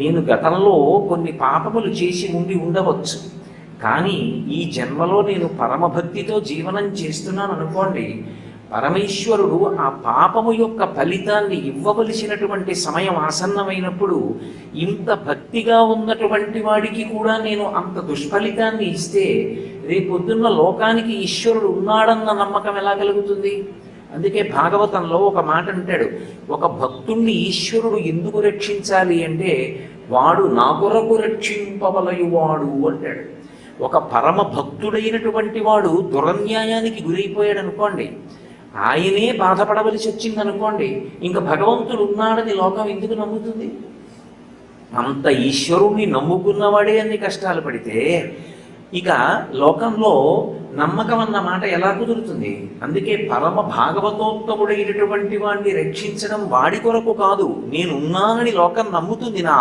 నేను గతంలో కొన్ని పాపములు చేసి ఉండి ఉండవచ్చు. కానీ ఈ జన్మలో నేను పరమభక్తితో జీవనం చేస్తున్నాను అనుకోండి పరమేశ్వరుడు ఆ పాపము యొక్క ఫలితాన్ని ఇవ్వవలసినటువంటి సమయం ఆసన్నమైనప్పుడు ఇంత భక్తిగా ఉన్నటువంటి వాడికి కూడా నేను అంత దుష్ఫలితాన్ని ఇస్తే రేపొద్దున్న లోకానికి ఈశ్వరుడు ఉన్నాడన్న నమ్మకం ఎలా కలుగుతుంది? అందుకే భాగవతంలో ఒక మాట అంటాడు ఒక భక్తుణ్ణి ఈశ్వరుడు ఎందుకు రక్షించాలి అంటే వాడు నా కొరకు రక్షింపవలయువాడు అంటాడు. ఒక పరమ భక్తుడైనటువంటి వాడు దురన్యాయానికి గురైపోయాడు అనుకోండి ఆయనే బాధపడవలసి వచ్చింది అనుకోండి ఇంకా భగవంతుడు ఉన్నాడని లోకం ఎందుకు నమ్ముతుంది? అంత ఈశ్వరుణ్ణి నమ్ముకున్నవాడే అన్ని కష్టాలు పడితే ఇక లోకంలో నమ్మకం అన్న మాట ఎలా కుదురుతుంది? అందుకే పరమ భాగవతోత్తముడైనటువంటి వాడిని రక్షించడం వాడి కొరకు కాదు. నేనున్నానని లోకం నమ్ముతుంది నా